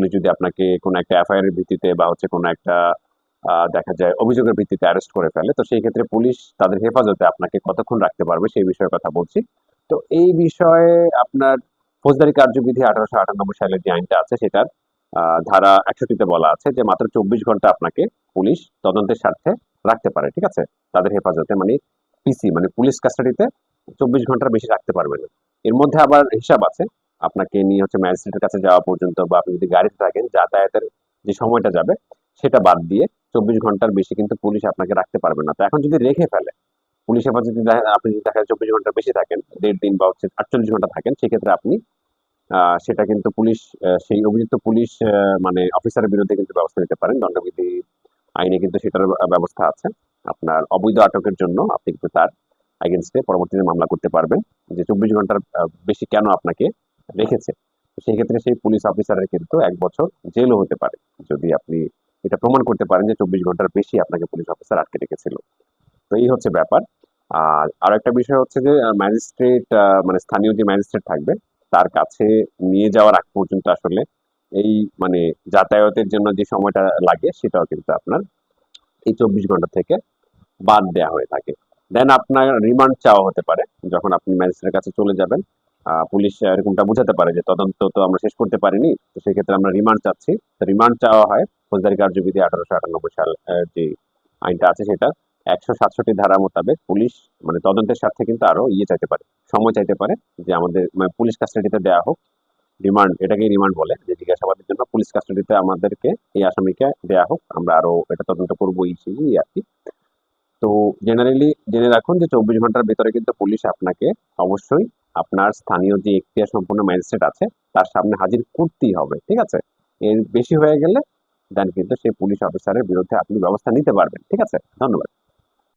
Police যদি আপনাকে কোনো একটা এফআইআর এর ভিত্তিতে বা হচ্ছে কোনো একটা দেখা যায় অভিযোগের ভিত্তিতে অ্যারেস্ট করে ফেলে, তো সেই ক্ষেত্রে পুলিশ তাদের হেফাজতে আপনাকে কতক্ষণ রাখতে পারবে সেই বিষয়ে কথা বলছি। তো এই বিষয়ে আপনার ফৌজদারি কার্যবিধি আঠারোশো আটানব্বই সালের যে আইনটা আছে সেটার ধারা একষট্টিতে বলা আছে যে মাত্র চব্বিশ ঘণ্টা আপনাকে পুলিশ তদন্তের স্বার্থে রাখতে পারে, ঠিক আছে? তাদের হেফাজতে মানে পিসি মানে পুলিশ কাস্টাডিতে চব্বিশ ঘণ্টার বেশি রাখতে পারবে না। এর মধ্যে আবার হিসাব আছে আপনাকে নিয়ে হচ্ছে ম্যাজিস্ট্রেটের কাছে যাওয়া পর্যন্ত বা আপনি যদি গাড়িতে থাকেন, যাতায়াতের যে সময়টা যাবে, সেটা বাদ দিয়ে চব্বিশ ঘণ্টার বেশি কিন্তু পুলিশ আপনাকে রাখতে পারবে না। তো এখন যদি রেখে ফেলে, পুলিশ হেফাজতে দেখা- আপনি যদি দেখা চব্বিশ ঘণ্টার বেশি থাকেন, দেড় দিন বা হচ্ছে আটচল্লিশ ঘণ্টা থাকেন, সেক্ষেত্রে আপনি সেটা কিন্তু পুলিশ সেই অভিযুক্ত পুলিশ মানে অফিসারের বিরুদ্ধে কিন্তু ব্যবস্থা নিতে পারেন। দণ্ডবিধি আইনে কিন্তু সেটার ব্যবস্থা আছে। আপনার অবৈধ আটকের জন্য আপনি কিন্তু তার এগেনস্টে পরবর্তীতে মামলা করতে পারবেন। যে চব্বিশ ঘণ্টার বেশি কেন আপনাকে রেখেছে। সেই ক্ষেত্রে সেই পুলিশ অফিসারের কিন্তু এক বছর জেলও হতে পারে। যদি আপনি এটা প্রমাণ করতে পারেন যে চব্বিশ ঘণ্টার বেশি আপনাকে পুলিশ অফিসার আটকে রেখেছিল। তো এই হচ্ছে ব্যাপার। আর আরও একটা বিষয় হচ্ছে যে ম্যাজিস্ট্রেট মানে স্থানীয় যে ম্যাজিস্ট্রেট থাকবে, তার কাছে নিয়ে যাওয়ার আগ পর্যন্ত আসলে এই মানে যাতায়াতের জন্য যে সময়টা লাগে, সেটাও কিন্তু আপনার এই চব্বিশ ঘণ্টা থেকে বাদ দেওয়া হয়ে থাকে। দেন আপনার রিমান্ড চাওয়া হতে পারে, যখন আপনি ম্যাজিস্ট্রেটের কাছে চলে যাবেন। পুলিশ এরকমটা বোঝাতে পারে যে তদন্ত তো আমরা শেষ করতে পারিনি, তো সেক্ষেত্রে আমরা রিমান্ড চাচ্ছি। তো রিমান্ড চাওয়া হয় ফৌজদারি কার্যবিধি আঠারোশো আটানব্বই সাল যে আইনটা আছে সেটা, একশো সাতষট্টি ধারা মোতাবেক পুলিশ মানে তদন্তের স্বার্থে কিন্তু আরও ইয়ে চাইতে পারে, সময় চাইতে পারে যে আমাদের মানে পুলিশ কাস্টাডিতে দেওয়া হোক, রিমান্ড, এটাকেই রিমান্ড বলে, যে জিজ্ঞাসাবাদের জন্য পুলিশ কাস্টাডিতে আমাদেরকে, এই আসামিকে দেওয়া হোক, আমরা আরও এটা তদন্ত করব এই সেই আর কি। তো জেনারেলি জেনে রাখুন যে চব্বিশ ঘণ্টার ভিতরে কিন্তু পুলিশ আপনাকে অবশ্যই আপনার স্থানীয় যে এখতিয়ার সম্পূর্ণ ম্যাজিস্ট্রেট আছে, তার সামনে হাজির করতেই হবে, ঠিক আছে? এর বেশি হয়ে গেলে দেন কিন্তু সেই পুলিশ অফিসারের বিরুদ্ধে আপনি ব্যবস্থা নিতে পারবেন, ঠিক আছে? ধন্যবাদ।